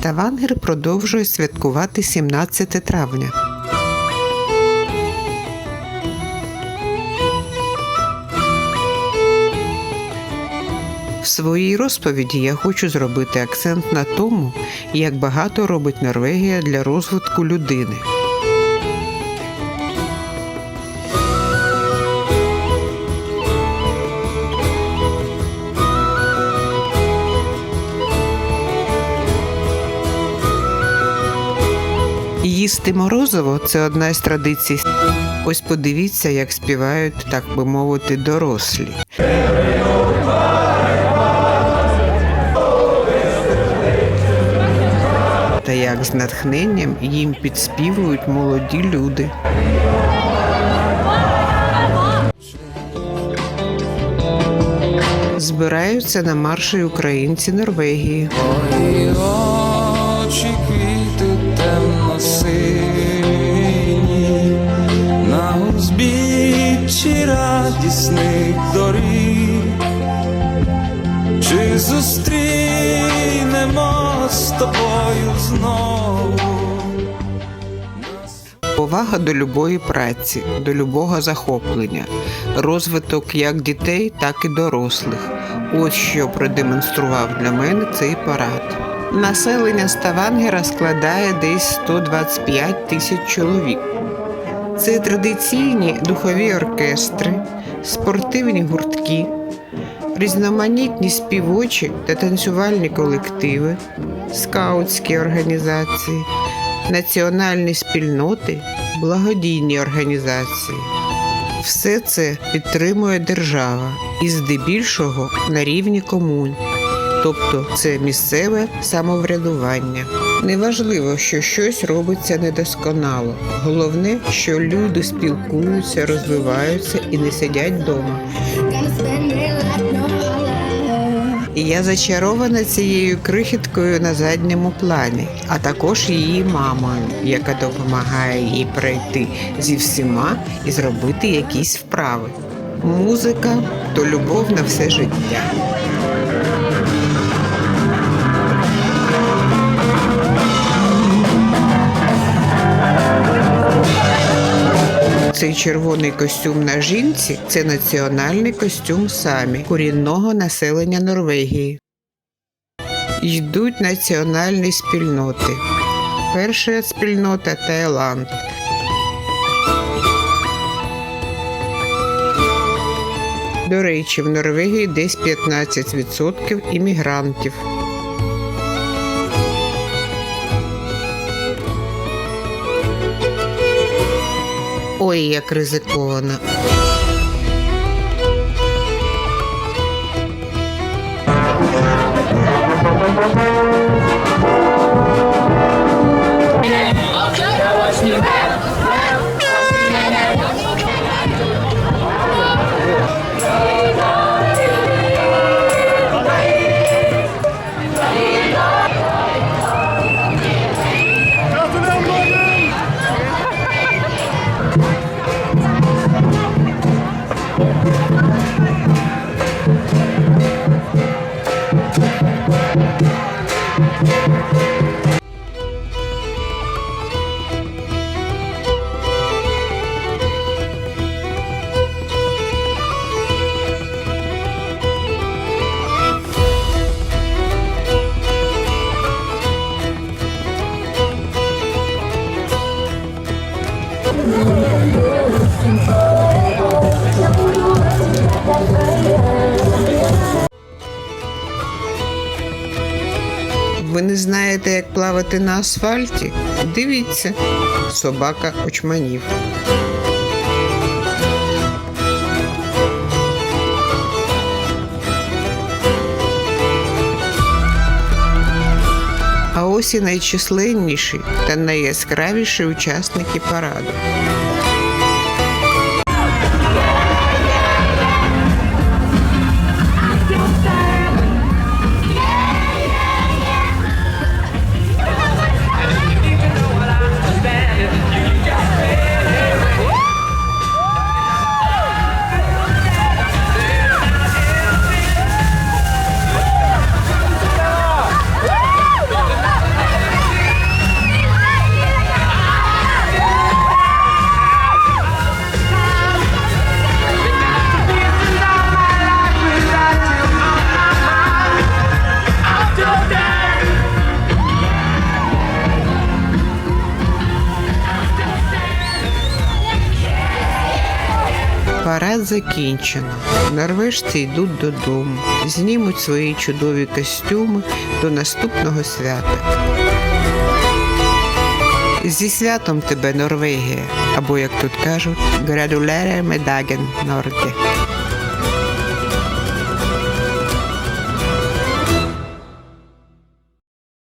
Ставангер продовжує святкувати 17 травня. В своїй розповіді я хочу зробити акцент на тому, як багато робить Норвегія для розвитку людини. Їсти морозиво це одна із традицій. Ось подивіться, як співають, так би мовити, дорослі. Та як з натхненням їм підспівують молоді люди. Збираються на марші українці Норвегії. Очі радісних доріг, чи зустрінемо з тобою знову? Повага до любої праці, до любого захоплення, розвиток як дітей, так і дорослих. Ось що продемонстрував для мене цей парад. Населення Ставангера складає десь 125 тисяч чоловік. Це традиційні духові оркестри, спортивні гуртки, різноманітні співочі та танцювальні колективи, скаутські організації, національні спільноти, благодійні організації. Все це підтримує держава і здебільшого на рівні комун, тобто це місцеве самоврядування. Неважливо, що щось робиться недосконало. Головне, що люди спілкуються, розвиваються і не сидять вдома. І я зачарована цією крихіткою на задньому плані, а також її мамою, яка допомагає їй пройти зі всіма і зробити якісь вправи. Музика то любов на все життя. Цей червоний костюм на жінці це національний костюм самі корінного населення Норвегії. Йдуть національні спільноти. Перша спільнота Таїланд. До речі, в Норвегії десь 15% іммігрантів. Ой, як ризиковано. Не знаєте, як плавати на асфальті? Дивіться, собака очманів. А ось і найчисленніші та найяскравіші учасники параду. Парад закінчено. Норвежці йдуть додому, знімуть свої чудові костюми до наступного свята. Зі святом тебе, Норвегія, або як тут кажуть, градулере медаген Норге.